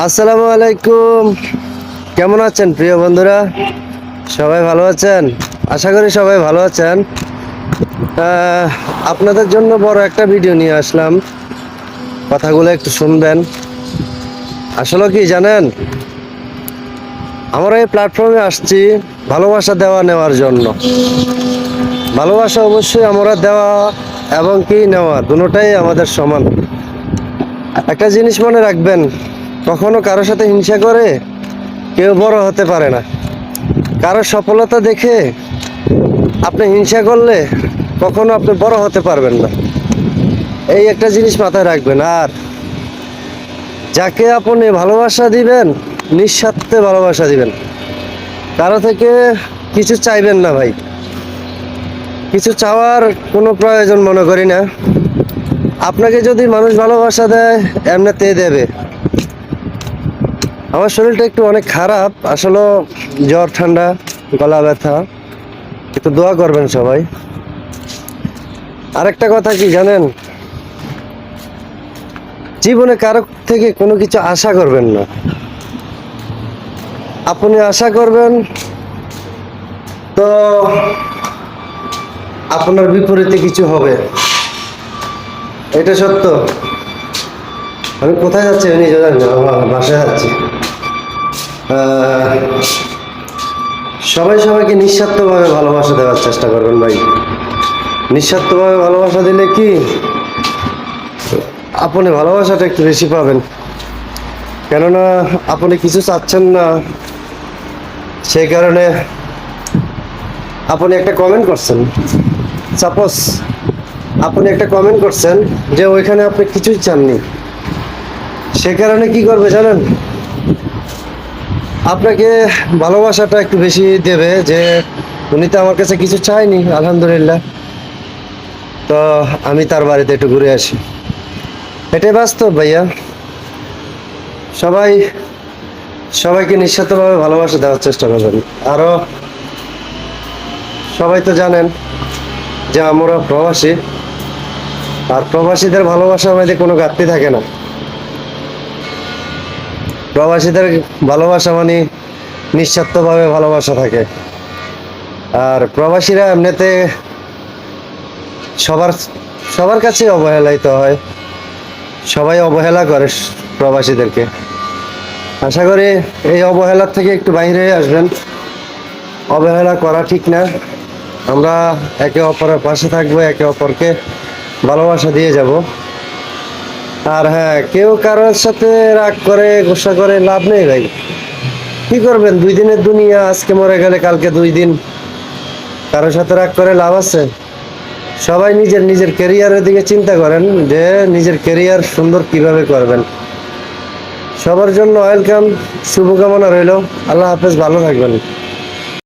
আসসালামু আলাইকুম। কেমন আছেন প্রিয় বন্ধুরা? সবাই ভালো আছেন? আশা করি সবাই ভালো আছেন। আপনাদের জন্য বড় একটা ভিডিও নিয়ে আসলাম। কথাগুলো একটু শুনবেন। আসলে কি জানেন? আমরা এই প্ল্যাটফর্মে আসছি ভালোবাসা দেওয়া নেওয়ার জন্য। ভালোবাসা অবশ্যই আমরা দেওয়া এবং কি নেওয়া, দুটোটাই আমাদের সমান। একটা জিনিস মনে রাখবেন কখনো কারোর সাথে হিংসা করে কেউ বড় হতে পারে না। কারোর সফলতা দেখে আপনি হিংসা করলে কখনো আপনি বড় হতে পারবেন না। এই একটা জিনিস মাথায় রাখবেন, আর যাকে আপনি ভালোবাসা দিবেন, নিঃস্বার্থে ভালোবাসা দিবেন, কারও থেকে কিছু চাইবেন না ভাই। কিছু চাওয়ার কোনো প্রয়োজন মনে করি না। আপনাকে যদি মানুষ ভালোবাসা দেয় এমনিতে দেবে। আমার শরীরটা একটু অনেক খারাপ আসলে জ্বর, ঠান্ডা, গলা ব্যথা একটু দোয়া করবেন সবাই। আরেকটা কথা কি জানেন? জীবনে কারও থেকে কোনো কিছু আশা করবেন না। আপনি আশা করবেন, তো আপনার বিপরীতে কিছু হবে। এটা সত্য। আমি কোথায় যাচ্ছি আমি বাসায় যাচ্ছি। সবাই সবাইকে নিঃস্বার্থভাবে ভালোবাসা দেওয়ার চেষ্টা করবেন ভাই। নিঃস্বার্থভাবে ভালোবাসা দিলে কি? আপনি ভালোবাসাটা একটু বেশি পাবেন। কেননা আপনি কিছু চাচ্ছেন না, সেই কারণে আপনি একটা কমেন্ট করছেন। সাপোজ আপনি একটা কমেন্ট করছেন যে ওইখানে আপনি কিছুই চাননি। সে কারণে কি করবে জানেন? আপনাকে ভালোবাসাটা একটু বেশি দেবে যে উনি তো আমার কাছে কিছু চায়নি, আলহামদুলিল্লাহ। তো আমি তার বাড়িতে একটু ঘুরে আসি। এটাই বাস্তব ভাইয়া। সবাই, সবাইকে নিঃস্বার্থভাবে ভালোবাসা দেওয়ার চেষ্টা করবেন। আরও সবাই তো জানেন যে আমরা প্রবাসী, আর প্রবাসীদের ভালোবাসা মধ্যে কোনো ঘাটতি থাকে না। প্রবাসীদের ভালোবাসা মানে নিঃস্বার্থভাবে ভালোবাসা থাকে। আর প্রবাসীরা এমনিতে সবার সবার কাছে অবহেলাইতে হয়। সবাই অবহেলা করে প্রবাসীদেরকে। আশা করি এই অবহেলার থেকে একটু বাইরে আসবেন। অবহেলা করা ঠিক না। আমরা একে অপরের পাশে থাকব, একে অপরকে ভালোবাসা দিয়ে যাব। আর হ্যাঁ কেউ কারোর সাথে রাগ করে, গোসা করে, লাভ নেই ভাই। কি করবেন? দুই দিনের দুনিয়া, আজকে মরে গেলে কালকে দুই দিন। কারোর সাথে রাগ করে লাভ আছে? সবাই নিজের নিজের ক্যারিয়ারের দিকে চিন্তা করেন যে নিজের ক্যারিয়ার সুন্দর কীভাবে করবেন। সবার জন্য ওয়েলকাম শুভকামনা রইল। আল্লাহ হাফেজ, ভালো থাকবেন।